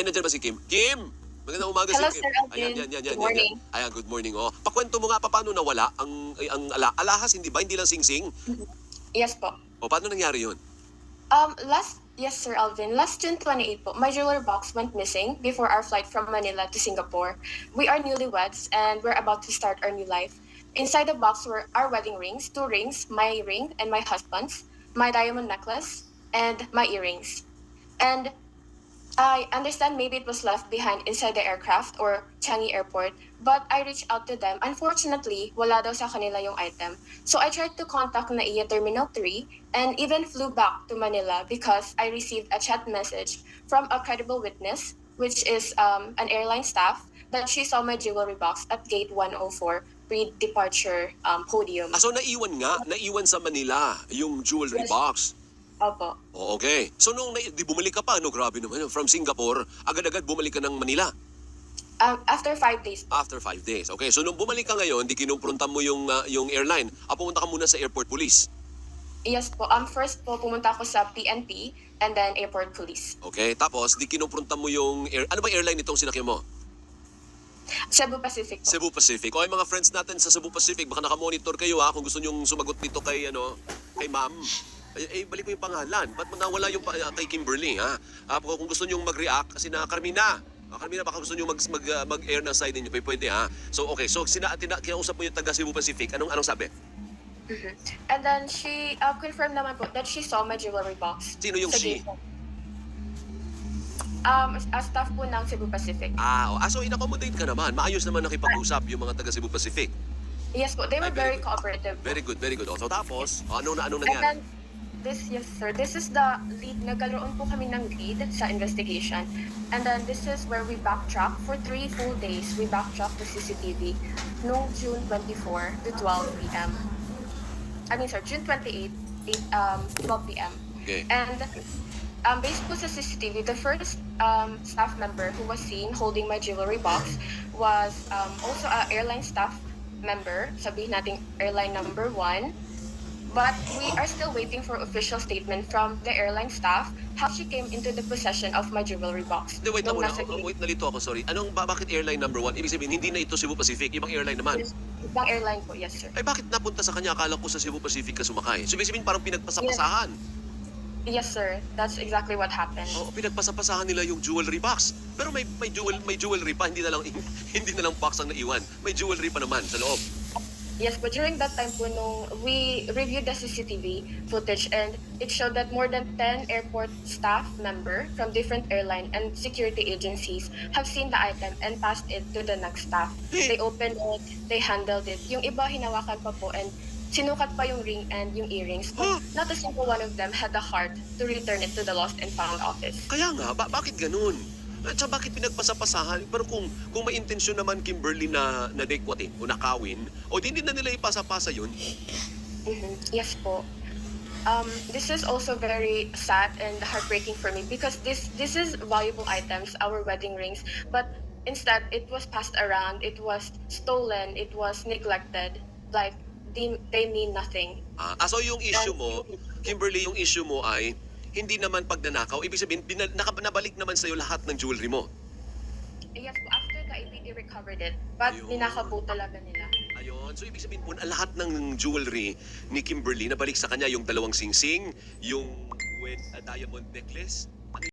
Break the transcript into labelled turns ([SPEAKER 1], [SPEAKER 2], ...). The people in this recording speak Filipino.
[SPEAKER 1] Ay, nandiyan ba si Kim? Kim! Magandang umaga
[SPEAKER 2] Hello,
[SPEAKER 1] si Kim.
[SPEAKER 2] Sir Alvin.
[SPEAKER 1] Ayan, yan, yan, yan,
[SPEAKER 2] Good morning.
[SPEAKER 1] yan. Ayan, good morning. Oh. Pakwento mo nga pa paano nawala ang, ay, ang ala, alahas, hindi ba? Hindi lang sing-sing.
[SPEAKER 2] Yes po.
[SPEAKER 1] O, paano nangyari yun?
[SPEAKER 2] Um, last, yes, Sir Alvin, last June 28 po, my jewelry box went missing before our flight from Manila to Singapore. We are newlyweds and we're about to start our new life. Inside the box were our wedding rings, two rings, my ring and my husband's, my diamond necklace, and my earrings. And I understand maybe it was left behind inside the aircraft or Changi Airport, but I reached out to them. Unfortunately, wala daw sa kanila yung item. So I tried to contact NAIA Terminal 3 and even flew back to Manila because I received a chat message from a credible witness, which is um, an airline staff, that she saw my jewelry box at gate 104 pre-departure um, podium.
[SPEAKER 1] Ah, so naiwan nga, naiwan sa Manila yung jewelry
[SPEAKER 2] Yes.
[SPEAKER 1] box.
[SPEAKER 2] Opo.
[SPEAKER 1] O, okay. So nung na, di bumalik ka pa, no, grabe naman. From Singapore, agad-agad bumalik ka ng Manila
[SPEAKER 2] Um, after five days
[SPEAKER 1] after five days. Okay, so nung bumalik ka ngayon, di kinumprontan mo yung, ah, yung airline. Ah, pumunta ka muna sa airport police.
[SPEAKER 2] Yes po. Um, first po, pumunta ako sa PNP and then airport police.
[SPEAKER 1] Okay, tapos di kinumprontan mo yung air... Ano ba airline itong sinakyan mo?
[SPEAKER 2] Cebu Pacific po.
[SPEAKER 1] Cebu Pacific. O ay mga friends natin sa Cebu Pacific, baka nakamonitor kayo ha kung gusto nyong sumagot dito kay ano, kay ma'am. Eh, eh, balik ko yung pangalan. Ba't nawala yung pa- ah, kay Kimberly, ha? Ah, kung gusto nyong mag-react, kasi na Carmina. Ah, Carmina, baka gusto nyong mag, mag, ah, mag-air ng side ninyo, pwede, ha? So, okay. So, sina, tina, kinausap mo yung taga Cebu Pacific. Anong, anong sabi?
[SPEAKER 2] Mhm. And then she uh, confirmed naman po that she saw my jewelry box.
[SPEAKER 1] Sino yung
[SPEAKER 2] Sa
[SPEAKER 1] she?
[SPEAKER 2] gate. Um, a staff po ng Cebu Pacific.
[SPEAKER 1] Ah, oh, ah, so in-accommodate ka naman. Maayos naman nakipag-usap yung mga taga Cebu Pacific.
[SPEAKER 2] Yes po, they were
[SPEAKER 1] Ay, very
[SPEAKER 2] very cooperative.
[SPEAKER 1] Very good, very good. Oh, so, tapos, oh, ano na, anong
[SPEAKER 2] And
[SPEAKER 1] nangyari?
[SPEAKER 2] then, this, yes sir, this is the lead, nagkaroon po kami ng lead sa investigation. And then this is where we backtrack for three full days. We backtrack the CCTV noong June 24 to 12 p.m. I mean, sir, June 28, 8, um, 12 p.m.
[SPEAKER 1] Okay.
[SPEAKER 2] And um, based po sa CCTV, the first um, staff member who was seen holding my jewelry box was um, also a airline staff member, sabihin natin airline number one. But we are still waiting for official statement from the airline staff how she came into the possession of my jewelry box.
[SPEAKER 1] Hindi, wait lang
[SPEAKER 2] Nung
[SPEAKER 1] muna.
[SPEAKER 2] nasa
[SPEAKER 1] Oh,
[SPEAKER 2] gate.
[SPEAKER 1] wait, nalito ako, sorry. Anong, ba, bakit airline number one? Ibig sabihin, hindi na ito Cebu Pacific, ibang airline naman.
[SPEAKER 2] Ibang airline po, yes sir.
[SPEAKER 1] Ay, bakit napunta sa kanya? Akala ko sa Cebu Pacific ka sumakay. So, ibig sabihin, parang pinagpasapasahan.
[SPEAKER 2] Yes sir, that's exactly what happened.
[SPEAKER 1] Oo, pinagpasapasahan nila yung jewelry box. Pero may may jewel may jewelry pa, hindi na lang hindi na lang box ang naiwan. May jewelry pa naman sa loob.
[SPEAKER 2] Yes, but during that time po nung we reviewed the CCTV footage and it showed that more than 10 airport staff member from different airline and security agencies have seen the item and passed it to the next staff. They opened it, they handled it. Yung iba hinawakan pa po and sinukat pa yung ring and yung earrings. But not a single one of them had the heart to return it to the lost and found office.
[SPEAKER 1] Kaya nga, ba- bakit ganun? At saka bakit pinagpasapasahan? Pero kung kung may intensyon naman Kimberly na na dekwatin o nakawin, o di hindi na nila ipasa-pasa yun,
[SPEAKER 2] Mhm. Yes po. Um, this is also very sad and heartbreaking for me because this this is valuable items, our wedding rings, but instead it was passed around, it was stolen, it was neglected, like they, they mean nothing.
[SPEAKER 1] Ah, ah, so yung issue mo, Kimberly, yung issue mo ay hindi naman pagnanakaw. Ibig sabihin, bina, naka, nabalik naman sa'yo lahat ng jewelry mo.
[SPEAKER 2] Yes po, after the APD recovered it, but
[SPEAKER 1] Ayun.
[SPEAKER 2] ninakaw po talaga nila.
[SPEAKER 1] Ayun. So, ibig sabihin po, lahat ng jewelry ni Kimberly, nabalik sa kanya yung dalawang singsing, yung with a diamond necklace,